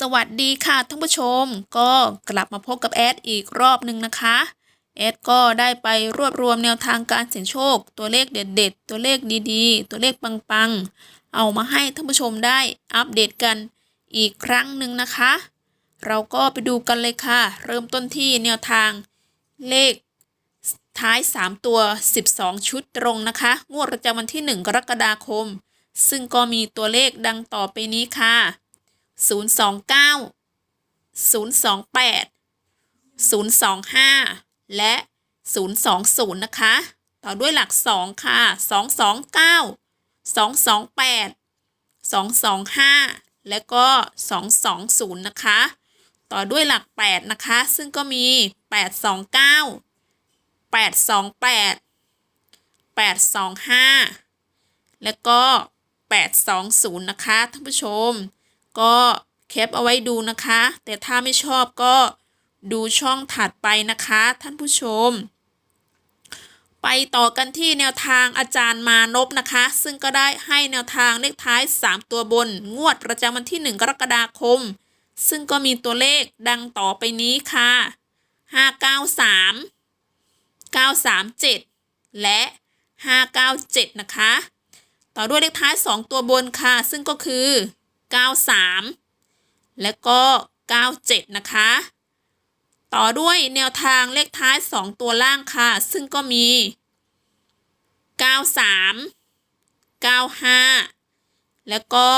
สวัสดีค่ะท่านผู้ชม ก็กลับมาพบกับแอดอีกรอบหนึ่งนะคะแอดก็ได้ไปรวบรวมแนวทางการเสี่ยงโชค ตัวเลขเด็ดๆ ตัวเลขดีๆ ตัวเลขปังๆ เอามาให้ท่านผู้ชมได้อัปเดตกันอีกครั้งหนึ่งนะคะ เราก็ไปดูกันเลยค่ะ เริ่มต้นที่แนวทางเลขท้าย 3 ตัว 12 ชุดตรงนะคะ งวดประจำวันที่ 1 กรกฎาคม ซึ่งก็มีตัวเลขดังต่อไปนี้ค่ะ 029 028 025และ020นะคะ ต่อด้วยหลัก2ค่ะ229 228 225และก็220นะคะ ต่อด้วยหลัก8นะคะ ซึ่งก็มี829 828 825และก็820นะคะท่านผู้ชม ก็แคปเอาไว้ดูนะคะ แต่ถ้าไม่ชอบก็ดูช่องถัดไปนะคะ ท่านผู้ชม ไปต่อกันที่แนวทางอาจารย์มานพนะคะ ซึ่งก็ได้ให้แนวทางเลขท้าย 3 ตัวบน งวดประจำวันที่ 1 กรกฎาคม ซึ่งก็มีตัวเลขดังต่อไปนี้ค่ะ 593 937 และ 597 นะคะ ต่อด้วยเลขท้าย 2 ตัวบนค่ะ ซึ่งก็คือ 93 และก็ 97 นะคะ ต่อด้วยแนวทางเลขท้าย 2 ตัวล่างค่ะ ซึ่งก็มี 93 95 แล้วก็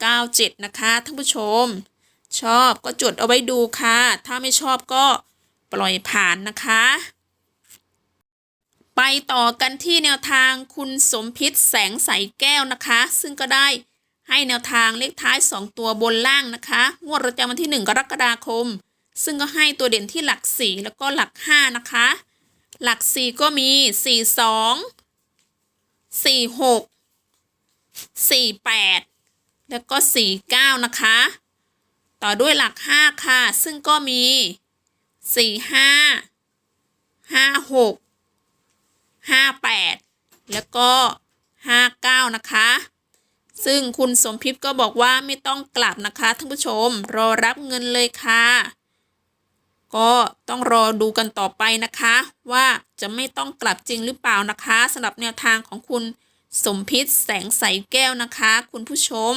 97 นะคะท่านผู้ชม ชอบก็จดเอาไว้ดูค่ะ ถ้าไม่ชอบก็ปล่อยผ่านนะคะ ไปต่อกันที่แนวทางคุณสมพิษแสงใสแก้วนะคะ ซึ่งก็ได้ ให้แนวทางเลขท้าย 2 ตัวบนล่างนะคะ งวดประจำวันที่ 1 กรกฎาคม ซึ่งก็ให้ตัวเด่นที่หลัก 4 แล้วก็หลัก 5 นะคะ หลัก 4 ก็มี 42 46 48 แล้วก็ 49 นะคะ ต่อด้วยหลัก 5 ค่ะ ซึ่งก็มี 45 56 58 แล้วก็ 59 นะคะ ซึ่งคุณสมพิษก็บอกว่าไม่ต้องกลับนะคะท่านผู้ชม รอรับเงินเลยค่ะ ก็ต้องรอดูกันต่อไปนะคะ ว่าจะไม่ต้องกลับจริงหรือเปล่านะคะสำหรับแนวทางของคุณสมพิษแสงใสแก้วนะคะ คุณผู้ชม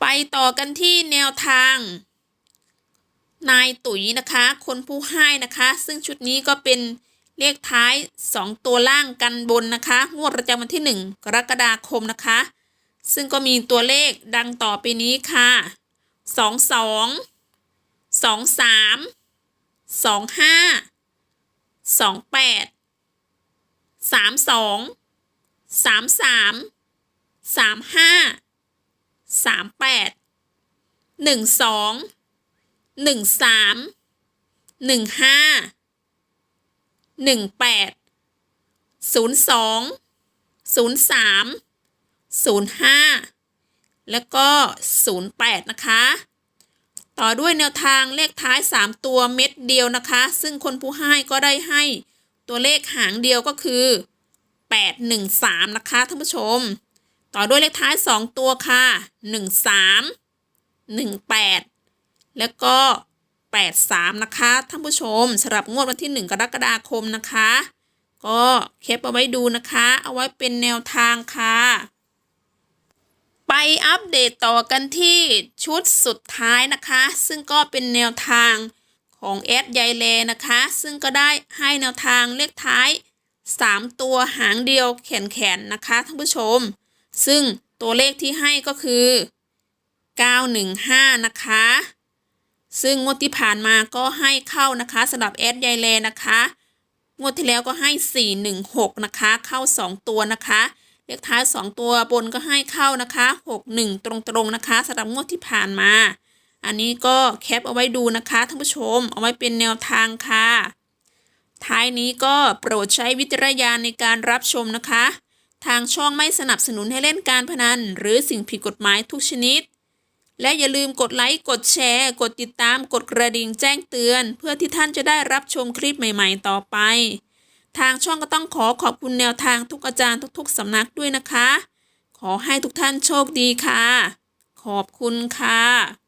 ไปต่อกันที่แนวทาง นายตุ๋ยนะคะ คนผู้ให้นะคะ ซึ่งชุดนี้ก็เป็น เลขท้าย 2 ตัวล่างกันบนนะคะ งวดประจำวันที่ 1 กรกฎาคมนะคะ ซึ่งก็มีตัวเลขดังต่อไปนี้ค่ะ 22 23 25 28 32 33 35 38 12หนึ่งสามหนึ่งห้า หนึ่งแปดศูนย์สองศูนย์สามศูนย์ห้าแล้วก็ศูนย์แปดนะคะ ต่อด้วยแนวทางเลขท้าย3ตัวเม็ดเดียวนะคะ ซึ่งคนผู้ให้ก็ได้ให้ตัวเลขหางเดียวก็คือ813นะคะท่านผู้ชม ต่อด้วยเลขท้าย2ตัวค่ะ13 18แล้วก็ 83 นะคะท่านผู้ชมสำหรับงวดวันที่ 1 กรกฎาคมนะคะ ก็เคปเอาไว้ดูนะคะ เอาไว้เป็นแนวทางค่ะ ไปอัปเดตต่อกันที่ชุดสุดท้ายนะคะ ซึ่งก็เป็นแนวทางของแอดยายเลนะคะ ซึ่งก็ได้ให้แนวทางเลขท้าย 3 ตัวหางเดียวแขนๆนะคะท่านผู้ชม ซึ่งตัวเลขที่ให้ก็คือ 915 นะคะ ซึ่งงวดที่ผ่านมาก็ให้เข้านะคะสำหรับแอดยายแลนะคะ งวดที่แล้วก็ให้ 416 นะคะ เข้า 2 ตัวนะคะเลขท้าย 2 ตัวบนก็ให้เข้านะคะ 61 ตรงๆนะคะสำหรับงวดที่ผ่านมา อันนี้ก็แคปเอาไว้ดูนะคะท่านผู้ชม เอาไว้เป็นแนวทางค่ะ ท้ายนี้ก็โปรดใช้วิจารณญาณในการรับชมนะคะ ทางช่องไม่สนับสนุนให้เล่นการพนัน หรือสิ่งผิดกฎหมายทุกชนิด และอย่าลืมกดไลค์ กดแชร์ กดติดตาม กดกระดิ่งแจ้งเตือน เพื่อที่ท่านจะได้รับชมคลิปใหม่ ๆ ต่อไป ทางช่องก็ต้องขอขอบคุณแนวทางทุกอาจารย์ทุกๆสำนักด้วยนะคะขขอให้ทุกท่านโชคดีค่ะ ขอบคุณค่ะ